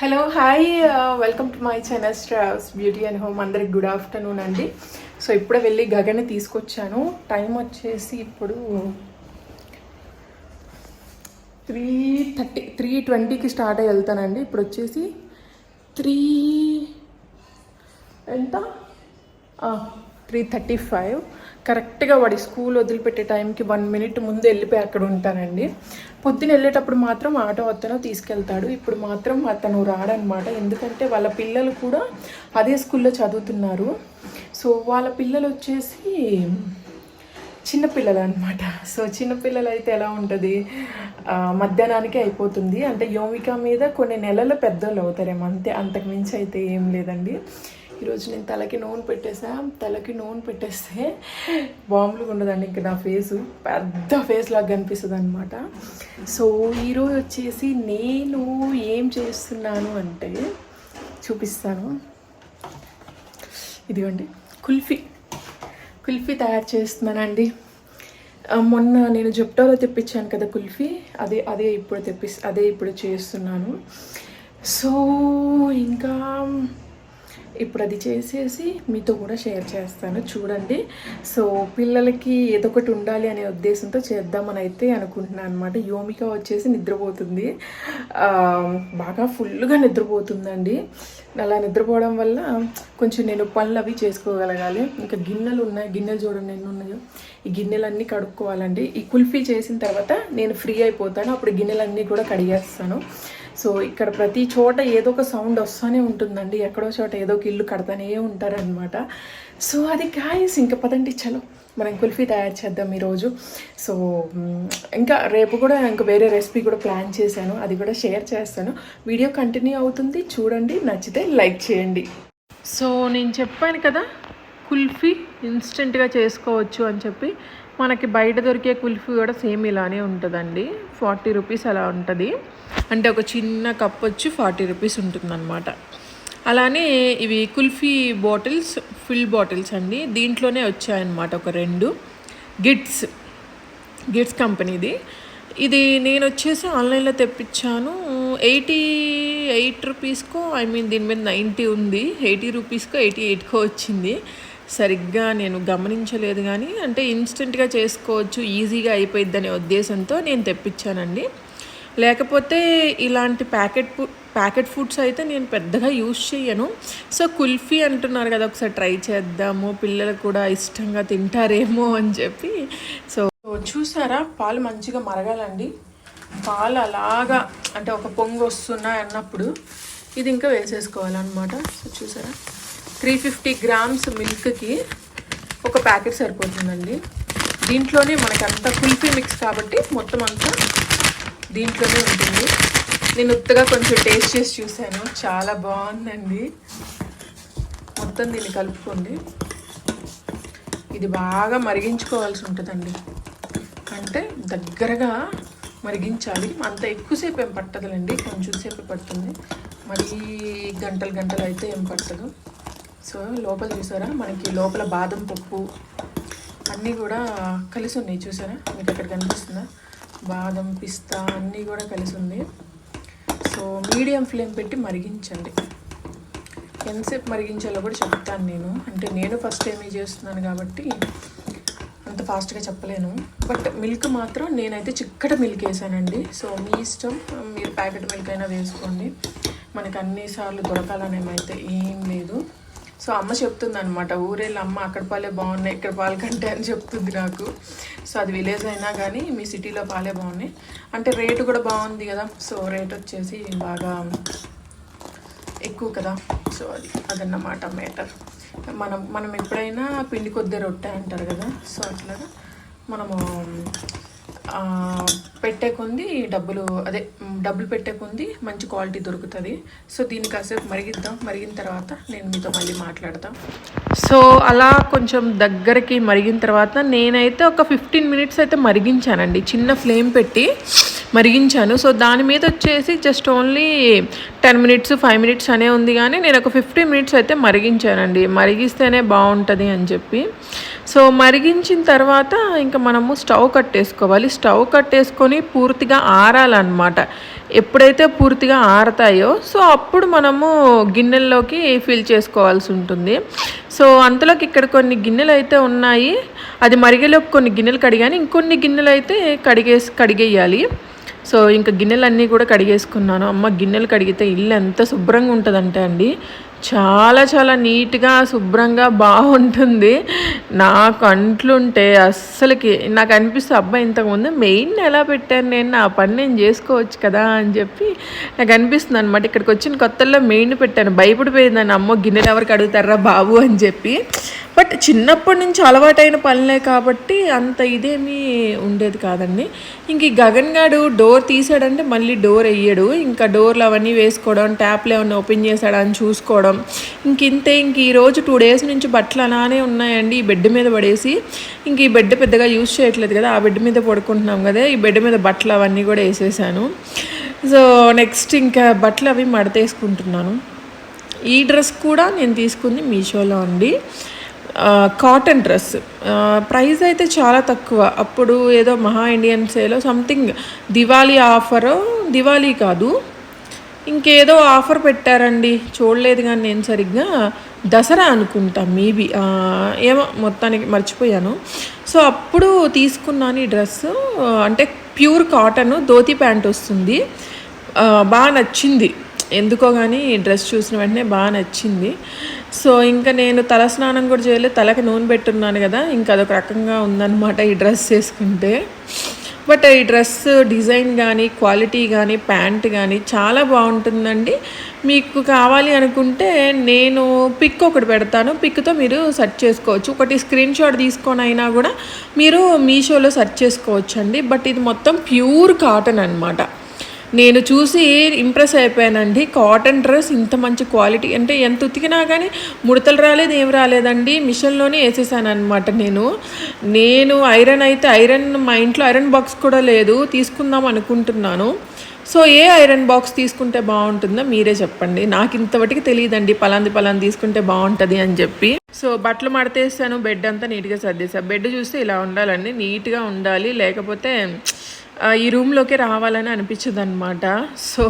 Hello hi welcome to my channel Sravs beauty and home అందరికి good afternoon అండి. So ఇప్పుడే వెళ్ళి గగన్ని తీసుకొచ్చాను. టైం వచ్చేసి ఇప్పుడు త్రీ థర్టీ త్రీ ట్వంటీకి స్టార్ట్ అయ్యి వెళ్తానండి. ఇప్పుడు వచ్చేసి త్రీ ఎంత? Three thirty five. కరెక్ట్గా వాడి స్కూల్ వదిలిపెట్టే టైంకి వన్ మినిట్ ముందు వెళ్ళిపోయి అక్కడ ఉంటానండి. పొద్దున వెళ్ళేటప్పుడు మాత్రం ఆటో అతను తీసుకెళ్తాడు. ఇప్పుడు మాత్రం అతను రాడనమాట. ఎందుకంటే వాళ్ళ పిల్లలు కూడా అదే స్కూల్లో చదువుతున్నారు. సో వాళ్ళ పిల్లలు వచ్చేసి చిన్నపిల్లలు అనమాట సో చిన్నపిల్లలు అయితే ఎలా ఉంటుంది? మధ్యాహ్నానికి అయిపోతుంది. అంటే యోమిక మీద కొన్ని నెలలు పెద్దోళ్ళు అవుతారేమో అంతే. అంతకు మించి అయితే ఏం లేదండి. ఈరోజు నేను తలకి నూనె పెట్టేసా. తలకి నూనె పెట్టేస్తే బాంబులుగా ఉండదండి ఇంకా నా ఫేసు. పెద్ద ఫేస్ లాగా కనిపిస్తుంది అనమాట సో ఈరోజు వచ్చేసి నేను ఏం చేస్తున్నాను అంటే చూపిస్తాను. ఇదిగోండి కుల్ఫీ. కుల్ఫీ తయారు చేస్తున్నానండి. మొన్న నేను జెప్టోలో తెప్పించాను కదా కుల్ఫీ. అదే అదే ఇప్పుడు తెప్పి అదే ఇప్పుడు చేస్తున్నాను. సో ఇంకా ఇప్పుడు అది చేసేసి మీతో కూడా షేర్ చేస్తాను చూడండి. సో పిల్లలకి ఏదో ఒకటి ఉండాలి అనే ఉద్దేశంతో చేద్దామని అయితే అనుకుంటున్నాను అనమాట యోమిక వచ్చేసి నిద్రపోతుంది. బాగా ఫుల్గా నిద్రపోతుందండి. అలా నిద్రపోవడం వల్ల కొంచెం నేను పనులు అవి చేసుకోగలగాలి. ఇంకా గిన్నెలు ఉన్నాయి గిన్నెలు చూడండి ఎన్ని ఉన్నాయో. ఈ గిన్నెలన్నీ కడుక్కోవాలండి. ఈ కుల్ఫీ చేసిన తర్వాత నేను ఫ్రీ అయిపోతాను. అప్పుడు గిన్నెలన్నీ కూడా కడిగేస్తాను. సో ఇక్కడ ప్రతి చోట ఏదో ఒక సౌండ్ వస్తూనే ఉంటుందండి. ఎక్కడో చోట ఏదో ఒక ఇల్లు కడతానే ఉంటారనమాట సో అది గాయస్ ఇంకా పదండి చలో. మనం కుల్ఫీ తయారు చేద్దాం ఈరోజు. సో ఇంకా రేపు కూడా ఇంకా వేరే రెసిపీ కూడా ప్లాన్ చేశాను. అది కూడా షేర్ చేస్తాను. వీడియో కంటిన్యూ అవుతుంది. చూడండి నచ్చితే లైక్ చేయండి. సో నేను చెప్పాను కదా కుల్ఫీ ఇన్స్టెంట్గా చేసుకోవచ్చు అని చెప్పి. మనకి బయట దొరికే కుల్ఫీ కూడా సేమ్ ఇలానే ఉంటుందండి. ఫార్టీ రూపీస్ అలా ఉంటుంది. అంటే ఒక చిన్న కప్ వచ్చి ఫార్టీ రూపీస్ ఉంటుందన్నమాట. అలానే ఇవి కుల్ఫీ బాటిల్స్ ఫిల్ బాటిల్స్ అండి. దీంట్లోనే వచ్చాయన్నమాట ఒక రెండు. గిట్స్ గిట్స్ కంపెనీది. ఇది నేను వచ్చేసి ఆన్లైన్లో తెప్పించాను. ఎయిటీ ఎయిట్ రూపీస్కో ఐ మీన్ దీని మీద నైంటీ ఉంది. ఎయిటీ రూపీస్కో ఎయిటీ ఎయిట్కో వచ్చింది. సరిగ్గా నేను గమనించలేదు కానీ అంటే ఇన్స్టెంట్గా చేసుకోవచ్చు ఈజీగా అయిపోయింది అనే ఉద్దేశంతో నేను తెప్పించానండి. లేకపోతే ఇలాంటి ప్యాకెట్ ఫుడ్ ప్యాకెట్ ఫుడ్స్ అయితే నేను పెద్దగా యూస్ చేయను సో కుల్ఫీ అంటున్నారు కదా ఒకసారి ట్రై చేద్దాము పిల్లలు కూడా ఇష్టంగా తింటారేమో అని చెప్పి. సో చూసారా పాలు మంచిగా మరగాలండి. పాలు అలాగా అంటే ఒక పొంగు వస్తున్నాయి అన్నప్పుడు ఇది ఇంకా వేసేసుకోవాలన్నమాట. సో చూసారా? త్రీ ఫిఫ్టీ గ్రామ్స్ మిల్క్కి ఒక ప్యాకెట్ సరిపోతుందండి. దీంట్లోనే మనకి అంతా కుల్ఫీ మిక్స్ కాబట్టి మొత్తం అంతా దీంట్లోనే ఉంటుంది. నేను ఉత్తగా కొంచెం టేస్ట్ చేసి చూశాను. చాలా బాగుందండి. మొత్తం దీన్ని కలుపుకోండి. ఇది బాగా మరిగించుకోవాల్సి ఉంటుందండి. అంటే దగ్గరగా మరిగించాలి. అంత ఎక్కువసేపు ఏం పట్టదులండి. కొంచెం సేపు పడుతుంది. మరీ గంటలు గంటలు అయితే ఏం పట్టదు. సో లోపల చూసారా? మనకి లోపల బాదం పప్పు అన్నీ కూడా కలిసి ఉన్నాయి. చూసారా? మీకు అక్కడ కనిపిస్తుందా? బాదం పిస్తా అన్నీ కూడా కలిసి ఉంది సో మీడియం ఫ్లేమ్ పెట్టి మరిగించండి. ఎంతసేపు మరిగించాలో కూడా చెప్తాను నేను. అంటే నేను ఫస్ట్ టైం చేస్తున్నాను కాబట్టి అంత ఫాస్ట్గా చెప్పలేను. బట్ మిల్క్ మాత్రం నేనైతే చిక్కట మిల్క్ వేసానండి. సో మీ ఇష్టం మీరు ప్యాకెట్ మిల్క్ అయినా వేసుకోండి. మనకు అన్నిసార్లు దొరకాలనేమైతే ఏం లేదు. సో అమ్మ చెప్తుంది అనమాట ఊరేళ్ళ అమ్మ అక్కడ పాలే బాగున్నాయి ఇక్కడ పాల కంటే అని చెప్తుంది నాకు. సో అది విలేజ్ అయినా కానీ మీ సిటీలో పాలే బాగున్నాయి. అంటే రేటు కూడా బాగుంది కదా సో రేట్ వచ్చేసి బాగా ఎక్కువ కదా. సో అది అదన్నమాట మ్యాటర్. మనం మనం ఎప్పుడైనా పిండి కొద్ది రొట్టె అంటారు కదా సో అట్లాగా మనము పెట్టే కొంది డబ్బులు అదే డబ్బులు పెట్టే కొంది మంచి క్వాలిటీ దొరుకుతుంది. సో దీన్ని కాసేపు మరిగిద్దాం. మరిగిన తర్వాత నేను మీతో మళ్ళీ మాట్లాడతాం. సో అలా కొంచెం దగ్గరికి మరిగిన తర్వాత నేనైతే ఒక ఫిఫ్టీన్ మినిట్స్ అయితే మరిగించానండి. చిన్న ఫ్లేమ్ పెట్టి మరిగించాను. సో దాని మీద వచ్చేసి just only ten minutes five minutes అనే ఉంది కానీ నేను ఒక ఫిఫ్టీ మినిట్స్ అయితే మరిగించానండి. మరిగిస్తేనే బాగుంటుంది అని చెప్పి. సో మరిగించిన తర్వాత ఇంకా మనము స్టవ్ కట్టేసుకోవాలి. స్టవ్ కట్టేసుకొని పూర్తిగా ఆరాలన్నమాట. ఎప్పుడైతే పూర్తిగా ఆరతాయో సో అప్పుడు మనము గిన్నెల్లోకి ఫిల్ చేసుకోవాల్సి ఉంటుంది. సో అంతలోకి ఇక్కడ కొన్ని గిన్నెలు అయితే ఉన్నాయి. అది మరిగేలోపు కొన్ని గిన్నెలు కడిగాను. ఇంకొన్ని గిన్నెలు అయితే కడిగేసి కడిగేయాలి. సో ఇంకా గిన్నెలన్నీ కూడా కడిగేసుకున్నాను. అమ్మ గిన్నెలు కడిగితే ఇల్లు ఎంత శుభ్రంగా ఉంటుందంటే అండి. చాలా చాలా నీట్గా శుభ్రంగా బాగుంటుంది. నాకు అంట్లుంటే అస్సలకి నాకు అనిపిస్తుంది అబ్బాయి ఇంతకుముందు మెయిన్ ఎలా పెట్టాను నేను నా పని నేను చేసుకోవచ్చు కదా అని చెప్పి నాకు అనిపిస్తుంది అనమాట ఇక్కడికి వచ్చిన కొత్తల్లో మెయిన్ పెట్టాను. భయపడిపోయిందని అమ్మో గిన్నెలు ఎవరికి అడుగుతారా బాబు అని చెప్పి. బట్ చిన్నప్పటి నుంచి అలవాటైన పనులే కాబట్టి అంత ఇదేమీ ఉండేది కాదండి. ఇంక ఈ గగన్ గాడు డోర్ తీసాడంటే మళ్ళీ డోర్ వేయడు ఇంకా డోర్లు అవన్నీ వేసుకోవడం ట్యాప్లు ఏమైనా ఓపెన్ చేశాడా అని చూసుకోవడం ఇంక ఇంతే ఇంక ఈరోజు టూ డేస్ నుంచి బట్టలు అలానే ఉన్నాయండి. ఈ బెడ్ మీద పడేసి ఇంక ఈ బెడ్ పెద్దగా యూజ్ చేయట్లేదు కదా ఆ బెడ్ మీద పడుకుంటున్నాం కదా. ఈ బెడ్ మీద బట్టలు అవన్నీ కూడా వేసేసాను. సో నెక్స్ట్ ఇంకా బట్టలు అవి మడతేసుకుంటున్నాను. ఈ డ్రెస్ కూడా నేను తీసుకుంది మీషోలో అండి. కాటన్ డ్రెస్ ప్రైస్ అయితే చాలా తక్కువ. అప్పుడు ఏదో మహా ఇండియన్ సేలో సంథింగ్ దివాళీ ఆఫరు దివాళీ కాదు. ఇంకేదో ఆఫర్ పెట్టారండి. చూడలేదు కానీ నేను సరిగ్గా దసరా అనుకుంటా మేబీ. ఏమో మొత్తానికి మర్చిపోయాను. సో అప్పుడు తీసుకున్నాను ఈ డ్రెస్. అంటే ప్యూర్ కాటన్ ధోతి ప్యాంట్ వస్తుంది. బాగా నచ్చింది. ఎందుకో కానీ డ్రెస్ చూసిన వెంటనే బాగా నచ్చింది. సో ఇంకా నేను తల స్నానం కూడా చేయలేదు. తలకి నూనె పెట్టున్నాను కదా. ఇంకా అదొక రకంగా ఉందన్నమాట ఈ డ్రెస్ వేసుకుంటే. బట్ ఈ డ్రెస్ డిజైన్ కానీ క్వాలిటీ కానీ ప్యాంట్ కానీ చాలా బాగుంటుందండి. మీకు కావాలి అనుకుంటే నేను పిక్ ఒకటి పెడతాను. పిక్తో మీరు సెర్చ్ చేసుకోవచ్చు. ఒకటి స్క్రీన్ షాట్ తీసుకొని అయినా కూడా మీరు మీషోలో సెర్చ్ చేసుకోవచ్చు అండి బట్ ఇది మొత్తం ప్యూర్ కాటన్ అనమాట నేను చూసి ఇంప్రెస్ అయిపోయానండి. కాటన్ డ్రెస్ ఇంత మంచి క్వాలిటీ అంటే ఎంత ఉతికినా కానీ ముడతలు రాలేదు ఏం రాలేదండి. మిషన్లోనే వేసేసాను అనమాట నేను. నేను ఐరన్ అయితే ఐరన్ మా ఇంట్లో ఐరన్ బాక్స్ కూడా లేదు. తీసుకుందాం అనుకుంటున్నాను. సో ఏ ఐరన్ బాక్స్ తీసుకుంటే బాగుంటుందో మీరే చెప్పండి. నాకు ఇంతవరకు తెలియదండి పలాంది పలాంది తీసుకుంటే బాగుంటుంది అని చెప్పి. సో బట్టలు మడతేసాను బెడ్ అంతా నీట్గా సర్దేశాను బెడ్ చూస్తే ఇలా ఉండాలండి. నీట్గా ఉండాలి. లేకపోతే ఈ రూమ్లోకి రావాలని అనిపించదు అనమాట సో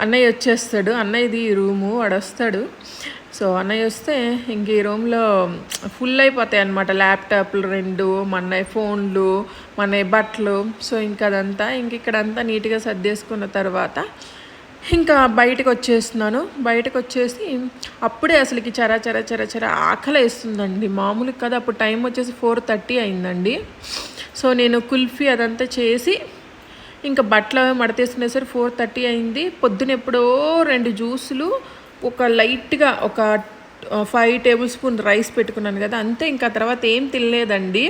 అన్నయ్య వచ్చేస్తాడు. అన్నయ్యది ఈ రూము వాడు వస్తాడు సో అన్నయ్య వస్తే ఇంక ఈ రూమ్లో ఫుల్ అయిపోతాయి అనమాట ల్యాప్టాప్లు రెండు మన ఫోన్లు మన బట్టలు. సో ఇంకా అదంతా ఇంక ఇక్కడంతా నీట్గా సర్దేసుకున్న తర్వాత ఇంకా బయటకు వచ్చేస్తున్నాను బయటకు వచ్చేసి అప్పుడే అసలుకి చరా చరా చరా చరా ఆకలి వేస్తుందండి మామూలుగా కదా. అప్పుడు టైం వచ్చేసి ఫోర్ థర్టీ అయిందండి. సో నేను కుల్ఫీ అదంతా చేసి ఇంకా బట్టలు మడతేసుకునేసరి ఫోర్ థర్టీ అయింది. పొద్దున ఎప్పుడో రెండు జ్యూసులు ఒక లైట్గా ఒక ఫైవ్ టేబుల్ స్పూన్ రైస్ పెట్టుకున్నాను కదా అంతే. ఇంకా తర్వాత ఏం తినలేదండి.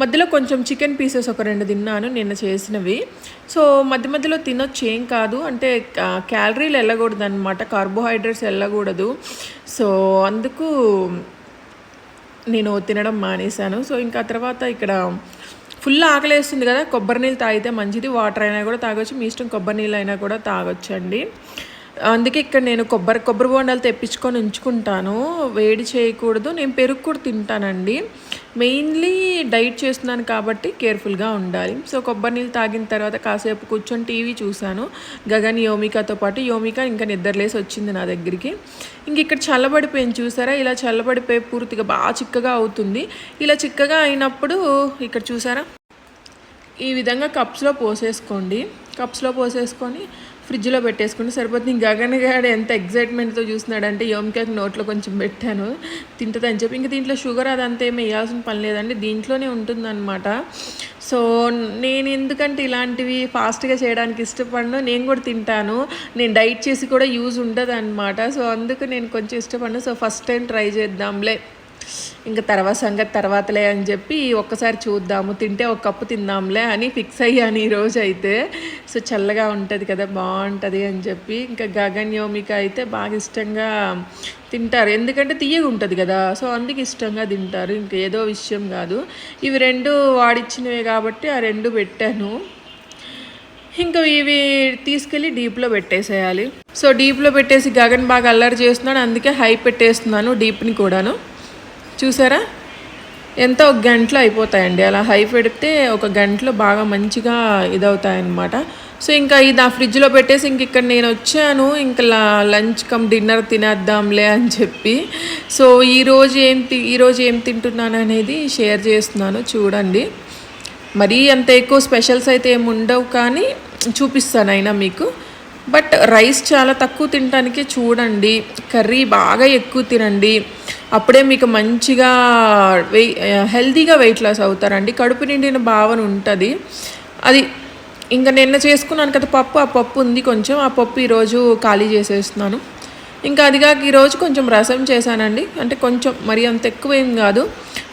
మధ్యలో కొంచెం చికెన్ పీసెస్ ఒక రెండు తిన్నాను నిన్న చేసినవి. సో మధ్య మధ్యలో తినొచ్చు ఏం కాదు. అంటే క్యాలరీలు వెళ్ళకూడదు అనమాట కార్బోహైడ్రేట్స్ వెళ్ళకూడదు సో అందుకు నేను తినడం మానేశాను. సో ఇంకా తర్వాత ఇక్కడ ఫుల్ ఆకలేస్తుంది కదా కొబ్బరి నీళ్ళు తాగితే మంచిది వాటర్ అయినా కూడా తాగొచ్చు మీ ఇష్టం కొబ్బరి నీళ్ళు అయినా కూడా తాగొచ్చు అండి అందుకే ఇక్కడ నేను కొబ్బరి కొబ్బరి బోండాలు తెప్పించుకొని ఉంచుకుంటాను వేడి చేయకూడదు నేను పెరుగు కూడా తింటానండి. మెయిన్లీ డైట్ చేస్తున్నాను కాబట్టి కేర్ఫుల్గా ఉండాలి. సో కొబ్బరి నీళ్ళు తాగిన తర్వాత కాసేపు కూర్చొని టీవీ చూశాను. గగన్ యోమికాతో పాటు యోమిక ఇంకా నిద్రలేసి వచ్చింది నా దగ్గరికి. ఇంక ఇక్కడ చల్లబడిపోయింది చూసారా? ఇలా చల్లబడిపోయి పూర్తిగా బాగా చిక్కగా అవుతుంది. ఇలా చిక్కగా అయినప్పుడు ఇక్కడ చూసారా? ఈ విధంగా కప్స్లో పోసేసుకోండి. కప్స్లో పోసేసుకొని ఫ్రిడ్జ్లో పెట్టేసుకుంటే సరిపోతుంది. గగన్ గారు ఎంత ఎగ్జైట్మెంట్తో చూస్తున్నాడంటే యోమికాకి నోట్లో కొంచెం పెట్టాను. తింటుందని చెప్పి. ఇంక దీంట్లో షుగర్ అదంతా ఏమి వేయాల్సిన పని లేదండి. దీంట్లోనే ఉంటుందన్నమాట. సో నేను ఎందుకంటే ఇలాంటివి ఫాస్ట్గా చేయడానికి ఇష్టపడను. నేను కూడా తింటాను. నేను డైట్ చేసి కూడా యూజ్ ఉండదు అనమాట సో అందుకు నేను కొంచెం ఇష్టపడను. సో ఫస్ట్ టైం ట్రై చేద్దాంలే. ఇంకా తర్వాత సంగతి తర్వాతలే అని చెప్పి ఒక్కసారి చూద్దాము. తింటే ఒక కప్పు తిందాంలే అని ఫిక్స్ అయ్యాను ఈరోజు అయితే. సో చల్లగా ఉంటుంది కదా బాగుంటుంది అని చెప్పి ఇంకా గగన్ యోమిక అయితే బాగా ఇష్టంగా తింటారు. ఎందుకంటే తీయగా ఉంటుంది కదా సో అందుకు ఇష్టంగా తింటారు. ఇంకా ఏదో విషయం కాదు. ఇవి రెండు వాడిచ్చినవే కాబట్టి ఆ రెండు పెట్టాను. ఇంకా ఇవి తీసుకెళ్ళి డీప్లో పెట్టేసేయాలి. సో డీప్లో పెట్టేసి గగన్ బాగా అల్లరి చేస్తున్నాడు అందుకే హై పెట్టేస్తున్నాను డీప్ని కూడాను. చూసారా? ఎంత ఒక గంటలో అయిపోతాయండి. అలా హై పెడితే ఒక గంటలో బాగా మంచిగా ఇదవుతాయన్నమాట. సో ఇంకా ఇది ఆ ఫ్రిడ్జ్లో పెట్టేసి ఇంక ఇక్కడ నేను వచ్చాను. ఇంకా లంచ్ కమ్ డిన్నర్ తినేద్దాంలే అని చెప్పి. సో ఈరోజు ఏం తి- ఈరోజు ఏం తింటున్నాను అనేది షేర్ చేస్తున్నాను. చూడండి. మరీ అంత ఎక్కువ స్పెషల్స్ అయితే ఏమి ఉండవు కానీ చూపిస్తాను అయినా మీకు. బట్ రైస్ చాలా తక్కువ తినడానికి చూడండి కర్రీ బాగా ఎక్కువ తినండి అప్పుడే మీకు మంచిగా వెయి హెల్తీగా వెయిట్ లాస్ అవుతారండి కడుపు నిండిన భావన ఉంటుంది. అది ఇంకా నిన్న చేసుకున్నాను కదా పప్పు ఆ పప్పు ఉంది కొంచెం ఆ పప్పు ఈరోజు ఖాళీ చేసేస్తున్నాను. ఇంకా అదిగాక ఈరోజు కొంచెం రసం చేశానండి అంటే కొంచెం మరి అంత ఎక్కువ ఏం కాదు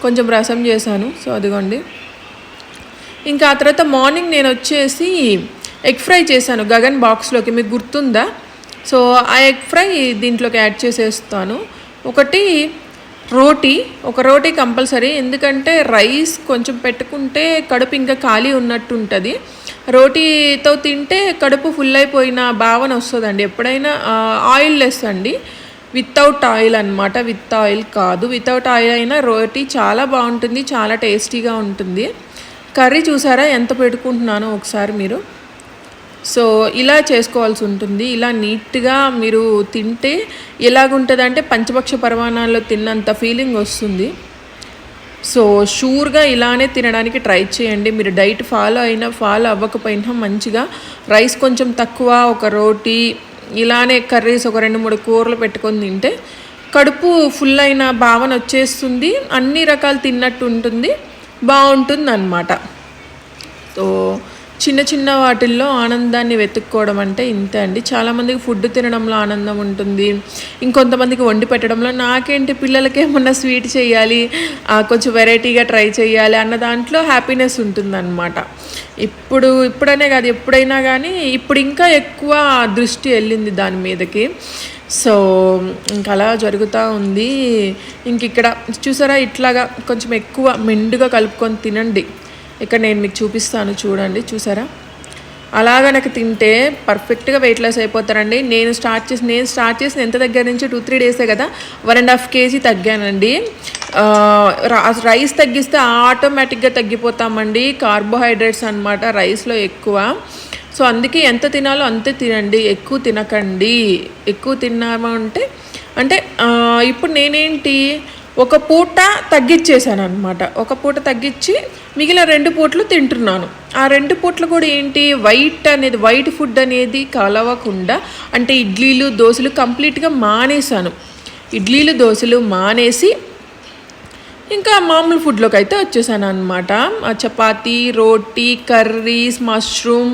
కొంచెం రసం చేశాను సో అదిగోండి. ఇంకా ఆ తర్వాత మార్నింగ్ నేను వచ్చేసి ఎగ్ ఫ్రై చేశాను గగన్ బాక్స్లోకి. మీకు గుర్తుందా? సో ఆ ఎగ్ ఫ్రై దీంట్లోకి యాడ్ చేసేస్తాను. ఒకటి రోటీ ఒక రోటీ కంపల్సరీ. ఎందుకంటే రైస్ కొంచెం పెట్టుకుంటే కడుపు ఇంకా ఖాళీ ఉన్నట్టు ఉంటుంది రోటీతో తింటే కడుపు ఫుల్ అయిపోయిన భావన వస్తుందండి. ఎప్పుడైనా ఆయిల్ లెస్ అండి. వితౌట్ ఆయిల్ అన్నమాట. విత్ ఆయిల్ కాదు. వితౌట్ ఆయిల్ అయినా రోటీ చాలా బాగుంటుంది చాలా టేస్టీగా ఉంటుంది. కర్రీ చూసారా? ఎంత పెట్టుకుంటున్నానో ఒకసారి మీరు. సో ఇలా చేసుకోవాల్సి ఉంటుంది. ఇలా నీట్గా మీరు తింటే ఎలాగుంటుంది అంటే పంచపక్ష పరమాణాల్లో తిన్నంత ఫీలింగ్ వస్తుంది. సో షూర్గా ఇలానే తినడానికి ట్రై చేయండి. మీరు డైట్ ఫాలో అయినా ఫాలో అవ్వకపోయినా మంచిగా రైస్ కొంచెం తక్కువ ఒక రోటీ ఇలానే కర్రీస్ ఒక రెండు మూడు కూరలు పెట్టుకొని తింటే కడుపు ఫుల్ అయిన భావన వచ్చేస్తుంది. అన్ని రకాలు తిన్నట్టు ఉంటుంది. బాగుంటుంది అన్నమాట సో చిన్న చిన్న వాటిల్లో ఆనందాన్ని వెతుక్కోవడం అంటే ఇంతే అండి. చాలామందికి ఫుడ్ తినడంలో ఆనందం ఉంటుంది. ఇంకొంతమందికి వండి పెట్టడంలో నాకేంటి పిల్లలకి ఏమన్నా స్వీట్ చేయాలి ఆ, కొంచెం వెరైటీగా ట్రై చేయాలి అన్న దాంట్లో హ్యాపీనెస్ ఉంటుందన్నమాట. ఇప్పుడు ఇప్పుడనే కాదు ఎప్పుడైనా కానీ ఇప్పుడు ఇంకా ఎక్కువ దృష్టి వెళ్ళింది దాని మీదకి. సో ఇంక అలా జరుగుతూ ఉంది. ఇంక ఇక్కడ చూసారా ఇట్లాగా కొంచెం ఎక్కువ మెండుగా కలుపుకొని తినండి. ఇక్కడ నేను మీకు చూపిస్తాను చూడండి చూసారా? అలాగ నాకు తింటే పర్ఫెక్ట్గా వెయిట్ లాస్ అయిపోతారండి. నేను స్టార్ట్ చేసి నేను స్టార్ట్ చేసిన ఎంత దగ్గర నుంచి? టూ త్రీ డేసే కదా? వన్ అండ్ హాఫ్ కేజీ తగ్గానండి. రా- రైస్ తగ్గిస్తే ఆటోమేటిక్గా తగ్గిపోతామండి. కార్బోహైడ్రేట్స్ అన్నమాట రైస్లో ఎక్కువ. సో అందుకే ఎంత తినాలో అంతే తినండి. ఎక్కువ తినకండి. ఎక్కువ తిన్నామంటే అంటే ఇప్పుడు నేనేంటి? ఒక పూట తగ్గిచ్చేసాను అనమాట ఒక పూట తగ్గించి మిగిలిన రెండు పూటలు తింటున్నాను. ఆ రెండు పూటలు కూడా ఏంటి? వైట్ అనేది వైట్ ఫుడ్ అనేది కలవకుండా అంటే ఇడ్లీలు దోశలు కంప్లీట్గా మానేశాను. ఇడ్లీలు దోశలు మానేసి ఇంకా మామూలు ఫుడ్లోకి అయితే వచ్చేసాను అనమాట చపాతి రోటీ కర్రీస్ మష్రూమ్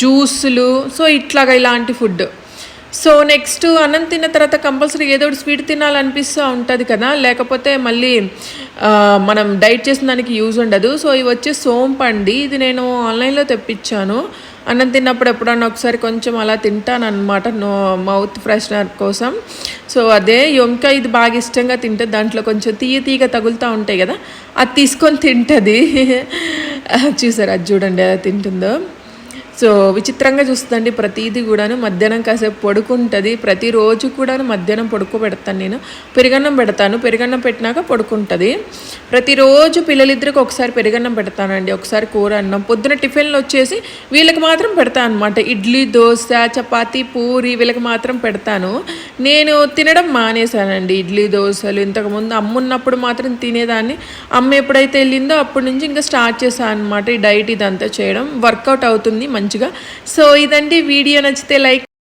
జ్యూసులు. సో ఇట్లాగా ఇలాంటి ఫుడ్. సో నెక్స్ట్ అన్నం తిన్న తర్వాత కంపల్సరీ ఏదో ఒకటి స్వీట్ తినాలనిపిస్తూ ఉంటుంది కదా. లేకపోతే మళ్ళీ మనం డైట్ చేసిన దానికి యూజ్ ఉండదు. సో ఇవి వచ్చే సోంపండి ఇది నేను ఆన్లైన్లో తెప్పించాను. అన్నం తిన్నప్పుడు ఎప్పుడన్నా ఒకసారి కొంచెం అలా తింటాను అనమాట నో మౌత్ ఫ్రెషనర్ కోసం. సో అదే యొంక ఇది బాగా ఇష్టంగా తింటుంది దాంట్లో కొంచెం తీయ తీగ తగులుతూ ఉంటాయి కదా. అది తీసుకొని తింటుంది. చూసారు అది చూడండి ఎలా తింటుందో. సో విచిత్రంగా చూస్తుందండి. ప్రతిదీ కూడాను మధ్యాహ్నం కాసేపు పడుకుంటుంది. ప్రతిరోజు కూడాను మధ్యాహ్నం పడుకోబెడతాను నేను. పెరుగన్నం పెడతాను. పెరుగన్నం పెట్టినాక పడుకుంటుంది. ప్రతిరోజు పిల్లలిద్దరికి ఒకసారి పెరుగన్నం పెడతానండి. ఒకసారి కూర అన్నం. పొద్దున టిఫిన్లు వచ్చేసి వీళ్ళకి మాత్రం పెడతాను అనమాట ఇడ్లీ దోశ చపాతి పూరి వీళ్ళకి మాత్రం పెడతాను. నేను తినడం మానేశానండి ఇడ్లీ దోశలు. ఇంతకుముందు అమ్మ ఉన్నప్పుడు మాత్రం తినేదాన్ని. అమ్మ ఎప్పుడైతే వెళ్ళిందో అప్పటి నుంచి ఇంకా స్టార్ట్ చేశాను అనమాట ఈ డైట్ ఇదంతా చేయడం. వర్కౌట్ అవుతుంది మంచి మంచిగా. సో ఇదండి. వీడియో నచ్చితే లైక్